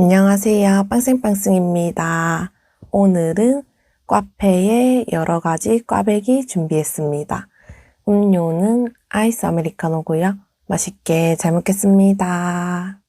안녕하세요. 빵생빵생입니다. 오늘은 꽈페에 여러 가지 꽈배기 준비했습니다. 음료는 아이스 아메리카노고요. 맛있게 잘 먹겠습니다.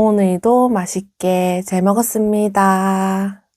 오늘도 맛있게 잘 먹었습니다.